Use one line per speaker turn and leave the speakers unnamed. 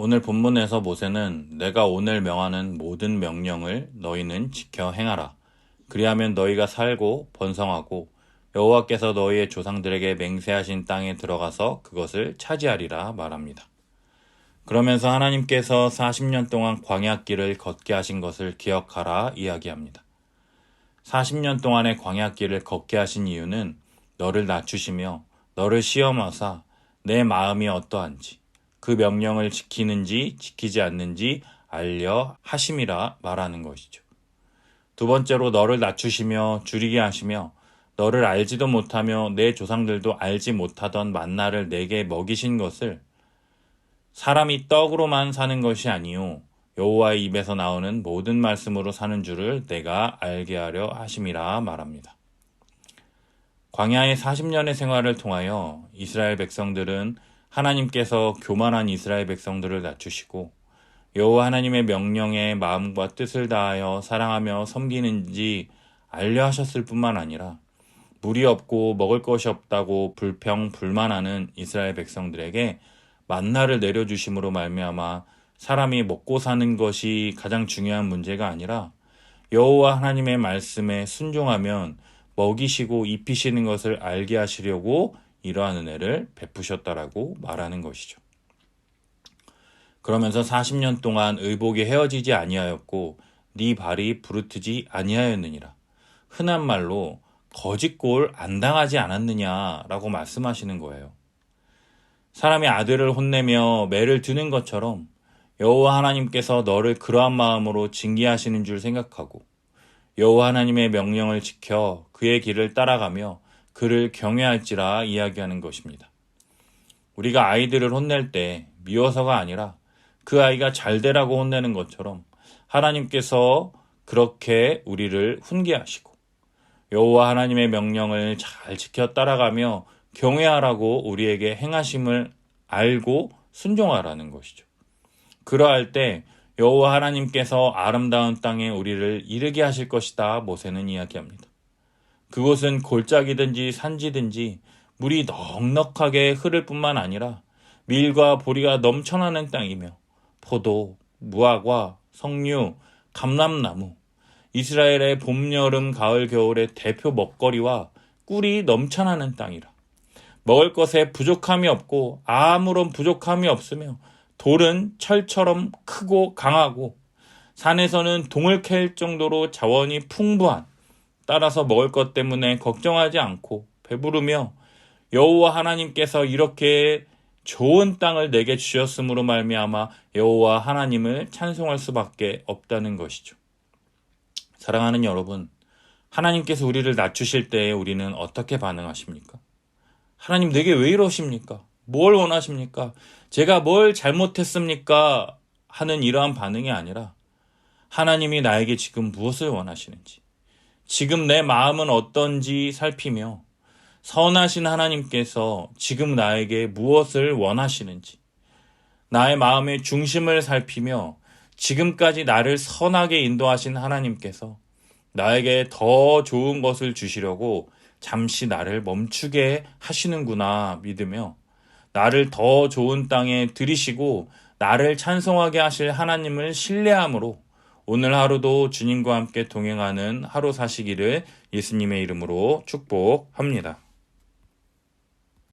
오늘 본문에서 모세는 내가 오늘 명하는 모든 명령을 너희는 지켜 행하라. 그리하면 너희가 살고 번성하고 여호와께서 너희의 조상들에게 맹세하신 땅에 들어가서 그것을 차지하리라 말합니다. 그러면서 하나님께서 40년 동안 광야길을 걷게 하신 것을 기억하라 이야기합니다. 40년 동안의 광야길을 걷게 하신 이유는 너를 낮추시며 너를 시험하사 내 마음이 어떠한지 그 명령을 지키는지 지키지 않는지 알려 하심이라 말하는 것이죠. 두 번째로 너를 낮추시며 줄이게 하시며 너를 알지도 못하며 내 조상들도 알지 못하던 만나를 내게 먹이신 것을 사람이 떡으로만 사는 것이 아니요 여호와의 입에서 나오는 모든 말씀으로 사는 줄을 내가 알게 하려 하심이라 말합니다. 광야의 40년의 생활을 통하여 이스라엘 백성들은 하나님께서 교만한 이스라엘 백성들을 낮추시고 여호와 하나님의 명령에 마음과 뜻을 다하여 사랑하며 섬기는지 알려 하셨을 뿐만 아니라 물이 없고 먹을 것이 없다고 불평 불만하는 이스라엘 백성들에게 만나를 내려 주심으로 말미암아 사람이 먹고 사는 것이 가장 중요한 문제가 아니라 여호와 하나님의 말씀에 순종하면 먹이시고 입히시는 것을 알게 하시려고 이러한 은혜를 베푸셨다라고 말하는 것이죠. 그러면서 40년 동안 의복이 헤어지지 아니하였고 네 발이 부르트지 아니하였느니라. 흔한 말로 거짓골 안 당하지 않았느냐라고 말씀하시는 거예요. 사람이 아들을 혼내며 매를 드는 것처럼 여호와 하나님께서 너를 그러한 마음으로 징계하시는 줄 생각하고 여호와 하나님의 명령을 지켜 그의 길을 따라가며 그를 경외할지라 이야기하는 것입니다. 우리가 아이들을 혼낼 때 미워서가 아니라 그 아이가 잘 되라고 혼내는 것처럼 하나님께서 그렇게 우리를 훈계하시고 여호와 하나님의 명령을 잘 지켜 따라가며 경외하라고 우리에게 행하심을 알고 순종하라는 것이죠. 그러할 때 여호와 하나님께서 아름다운 땅에 우리를 이르게 하실 것이다 모세는 이야기합니다. 그곳은 골짜기든지 산지든지 물이 넉넉하게 흐를 뿐만 아니라 밀과 보리가 넘쳐나는 땅이며 포도, 무화과, 석류, 감람나무, 이스라엘의 봄, 여름, 가을, 겨울의 대표 먹거리와 꿀이 넘쳐나는 땅이라. 먹을 것에 부족함이 없고 아무런 부족함이 없으며 돌은 철처럼 크고 강하고 산에서는 동을 캘 정도로 자원이 풍부한 따라서 먹을 것 때문에 걱정하지 않고 배부르며 여호와 하나님께서 이렇게 좋은 땅을 내게 주셨으므로 말미암아 여호와 하나님을 찬송할 수밖에 없다는 것이죠. 사랑하는 여러분, 하나님께서 우리를 낮추실 때에 우리는 어떻게 반응하십니까? 하나님 내게 왜 이러십니까? 뭘 원하십니까? 제가 뭘 잘못했습니까? 하는 이러한 반응이 아니라 하나님이 나에게 지금 무엇을 원하시는지, 지금 내 마음은 어떤지 살피며 선하신 하나님께서 지금 나에게 무엇을 원하시는지, 나의 마음의 중심을 살피며 지금까지 나를 선하게 인도하신 하나님께서 나에게 더 좋은 것을 주시려고 잠시 나를 멈추게 하시는구나 믿으며 나를 더 좋은 땅에 들이시고 나를 찬송하게 하실 하나님을 신뢰함으로 오늘 하루도 주님과 함께 동행하는 하루 사시기를 예수님의 이름으로 축복합니다.